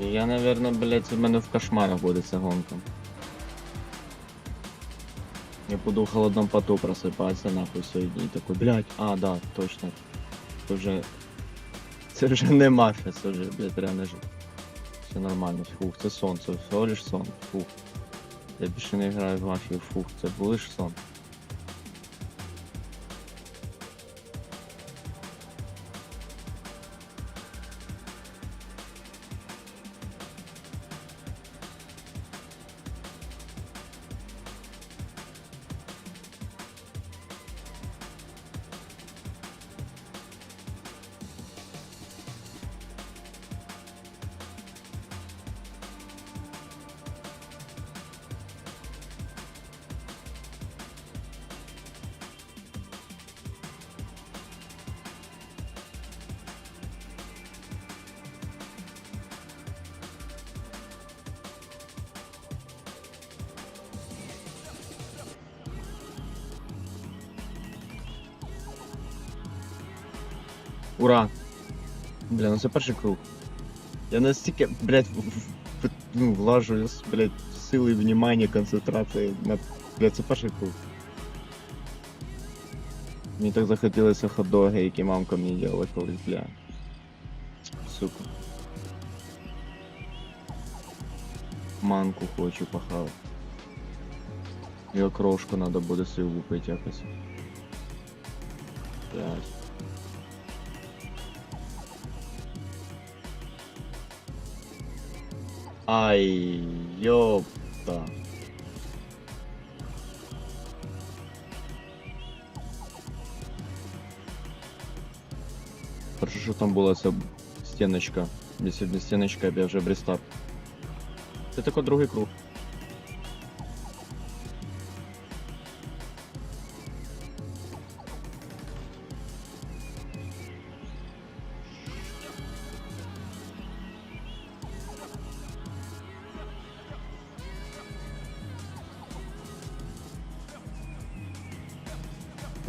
Я, наверное, блядь, в мене в кошмарах буде ця гонка. Я буду в холодном поту просипатися нахуй сьогодні і такой, блядь, а, да, точно. Це вже. Це вже не мафія, це вже, блядь, реально життя. Все нормально, фух, це сон, це всього лиш сон, фух. Я більше не граю в мафію, фух, це був лиш сон. Ура! Бля, ну це перший круг. Я настільки, блядь, в- в- в- ну, влажу, с- блядь, сили, внимання, концентрації на. Блядь, це перший круг. Мені так захотілося хот-доги, які мамка мені робила колись, бля. Сука. Манку хочу похавати. І окрошку надо буде собі лупити якось. Блядь. Ай, ёпта. Хорошо, що там була ця стіночка. Б не стіночка, я б я вже в рестарт. Це тако другий круг.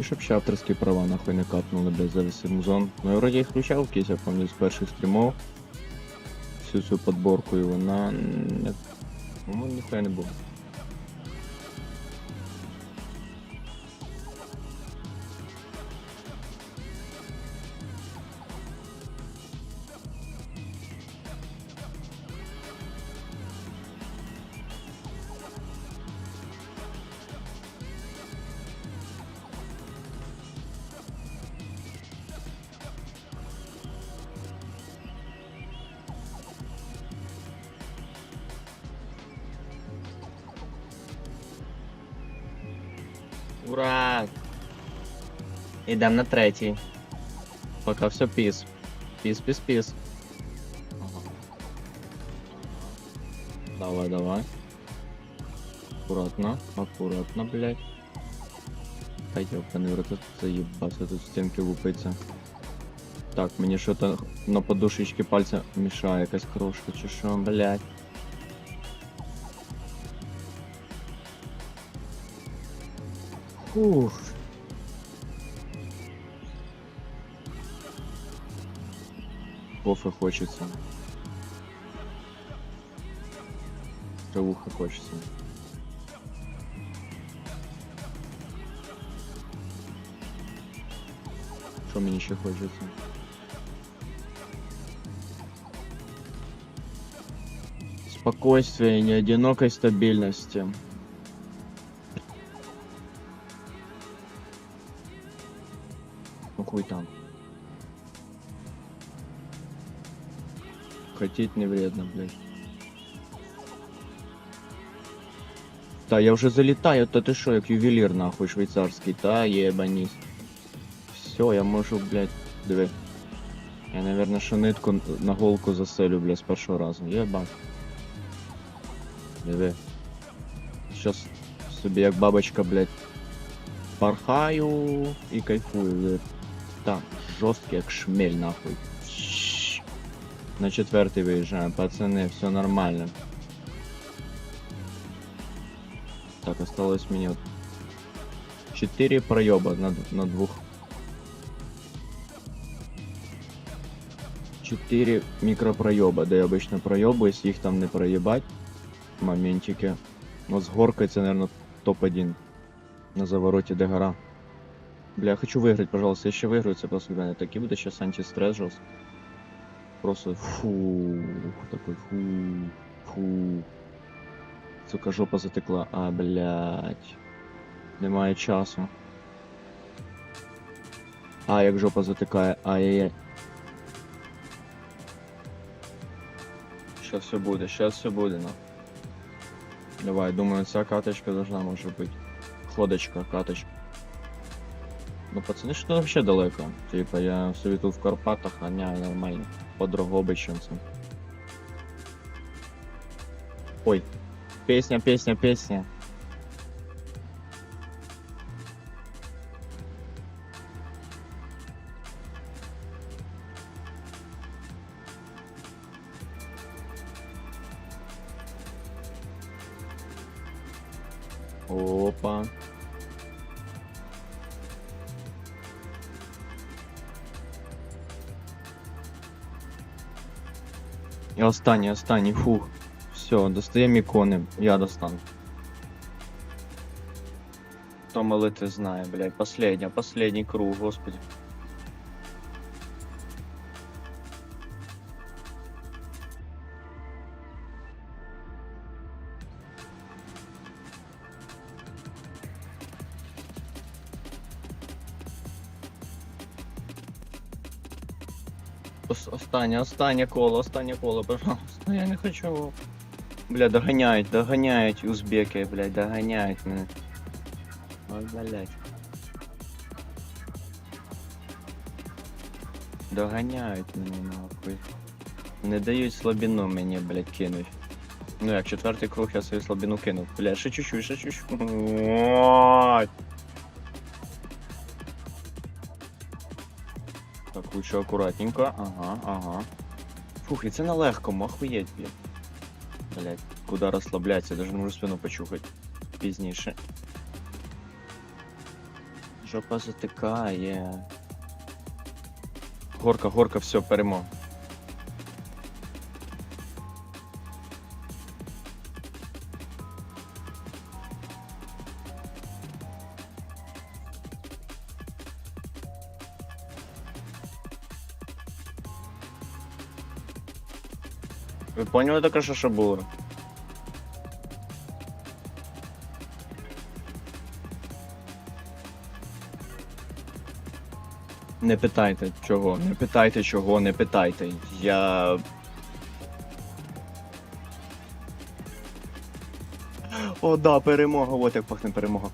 І щоб ще авторські права нахуй не капнули, блядь, за весь музон. Ну я вроді їх включав якийсь, я пам'ятаю, з перших стрімов. Всю цю подборку і вона. Ну, ніхто не було. Ура! Ідем на третій. Поки все піс. Піс, піс, піс. Ага. Давай, давай. Аккуратно, аккуратно, блядь. Та ёбаный в рот, заебаться, тут стенки лупиться. Так, мені що-то на подушечці пальця мішає, якась крошка чи що, блядь. Фух. Кофе хочется. Травуха хочется. Что мне еще хочется? Спокойствие неодинокой стабильности. Ну хуй там. Хотеть не вредно, блядь. Та я вже залітаю, та ти що, як ювелір нахуй швейцарський, та єбаніс. Все, я можу, блядь, диви. Я, наверное, що на голку заселю, блядь, з першого разу. Єбать. Диви. Щас собі як бабочка, блядь, порхаю і кайфую, блядь. Так, жорсткий як шмель, нахуй. На четвертий виїжджаємо, пацани, все нормально. Так, осталось мені от 4 проеба на, на двух. 4 мікропройоба, де я обично пройобуюсь, їх там не проїбать. Моментики. Ну, з горкою це, наверное, топ-1 на завороті, де гора. Бля, хочу виграти, пожалуйста. Я ще виграю, це просто мене такий буде щас антистрес жорст. Просто фу, такой фу, фу. Сука, жопа затекла. А, блядь. Немає часу. А, як жопа затикає. Ай-яй-яй. Щас все буде, щас все буде, ну. Давай, думаю, ця каточка должна може бути. Ходочка, каточка. Ну, пацани, що вообще далеко. Типа, я собі тут в Карпатах ганяю нормально. По Дрогобичинцям. Ой. Песня, песня, песня. Опа. останній, останній, фух. Все, достаємо ікони. Я достану. Хто молити знає, блядь. Последня, последній круг, господи. Останнє, останнє коло, останнє коло, пожалуйста. Я не хочу. Бля, доганяють, доганяють узбеки, блядь, доганяють мене. Ой, блядь. Доганяють мене нахуй. Не дають слабину мені, блядь, кинуть. Ну як, четвертий круг я свою слабину кинув. Бля, ще чуть-чуть, ще чуть-чуть. Так, лучше аккуратненько. Ага, ага. Фух, і це на легкому, охуєть, блядь. Блядь, куда розслабляться, даже не можу спину почухати. Пізніше. Жопа затикає. Горка, горка, все, перемога. Ви поняли таке, що, що було? Не питайте чого, не питайте чого, не питайте. Я. О, да, перемога, от як пахне перемога.